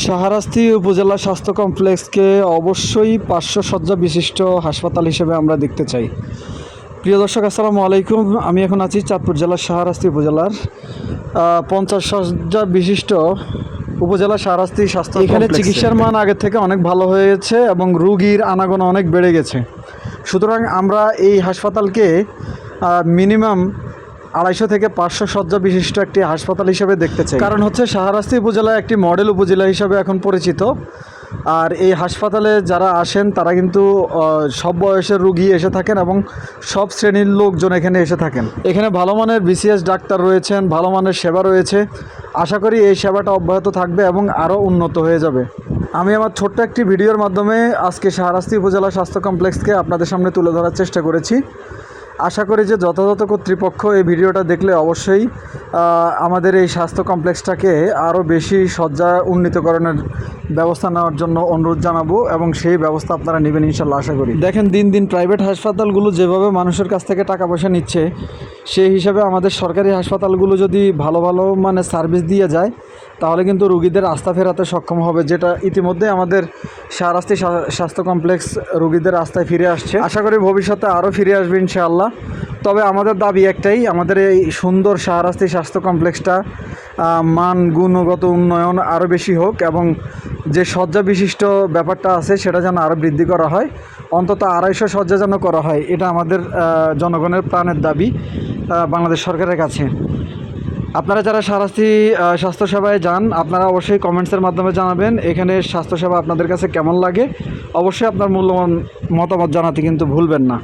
শাহরাস্তি উপজেলা স্বাস্থ্য কমপ্লেক্সকে অবশ্যই পাঁচশো শয্যা বিশিষ্ট হাসপাতাল হিসেবে আমরা দেখতে চাই। প্রিয় দর্শক আসসালামু আলাইকুম। আমি এখন আছি চাঁদপুর জেলার শাহরাস্তি উপজেলার পঞ্চাশ শয্যা বিশিষ্ট উপজেলা শাহরাস্তি স্বাস্থ্য এখানে চিকিৎসার মান আগের থেকে অনেক ভালো হয়েছে এবং রুগীর আনাগোনা অনেক বেড়ে গেছে। সুতরাং আমরা এই হাসপাতালকে মিনিমাম আড়াইশো থেকে পাঁচশো শয্যা বিশিষ্ট একটি হাসপাতাল হিসেবে দেখতে চাই। কারণ হচ্ছে শাহরাস্তি উপজেলা একটি মডেল উপজেলা হিসাবে এখন পরিচিত। আর এই হাসপাতালে যারা আসেন, তারা কিন্তু সব বয়সের রুগী এসে থাকেন এবং সব শ্রেণির লোকজন এখানে এসে থাকেন। এখানে ভালো মানের বিসিএস ডাক্তার রয়েছেন, ভালো মানের সেবা রয়েছে। আশা করি এই সেবাটা অব্যাহত থাকবে এবং আরও উন্নত হয়ে যাবে। আমি আমার ছোট্ট একটি ভিডিওর মাধ্যমে আজকে শাহরাস্তি উপজেলা স্বাস্থ্য কমপ্লেক্সকে আপনাদের সামনে তুলে ধরার চেষ্টা করেছি। আশা করি যে যথাযথ কর্তৃপক্ষ এই ভিডিওটা দেখলে অবশ্যই আমাদের এই স্বাস্থ্য কমপ্লেক্সটাকে আরও বেশি সজ্জা উন্নীতকরণের ব্যবস্থা নেওয়ার জন্য অনুরোধ জানাব এবং সেই ব্যবস্থা আপনারা নেবেন ইনশাল্লাহ আশা করি। দেখেন, দিন দিন প্রাইভেট হাসপাতালগুলো যেভাবে মানুষের কাছ থেকে টাকা পয়সা নিচ্ছে, সেই হিসাবে আমাদের সরকারি হাসপাতালগুলো যদি ভালো ভালো মানে সার্ভিস দিয়ে যায় তাহলে কিন্তু রুগীদের আস্থা ফেরাতে সক্ষম হবে, যেটা ইতিমধ্যে আমাদের স্বা- স্বাস্থ্য কমপ্লেক্স রুগীদের আস্থায় ফিরে আসছে। আশা করি ভবিষ্যতে আরও ফিরে আসবে ইনশাআল্লাহ। তবে আমাদের দাবি একটাই, আমাদের এই সুন্দর শাহরাস্তি স্বাস্থ্য কমপ্লেক্সটা মান, গুণগত উন্নয়ন আরও বেশি হোক এবং যে শয্যা বিশিষ্ট ব্যাপারটা আছে সেটা যেন আরও বৃদ্ধি করা হয়, অন্তত আড়াইশো শয্যা যেন করা হয়, এটা আমাদের জনগণের প্রাণের দাবি বাংলাদেশ সরকারের কাছে। আপনারা যারা সারাস্তি স্বাস্থ্যসেবায় যান, আপনারা অবশ্যই কমেন্টসের মাধ্যমে জানাবেন এখানে স্বাস্থ্যসেবা আপনাদের কাছে কেমন লাগে। অবশ্যই আপনার মূল্যবান মতামত জানাতে কিন্তু ভুলবেন না।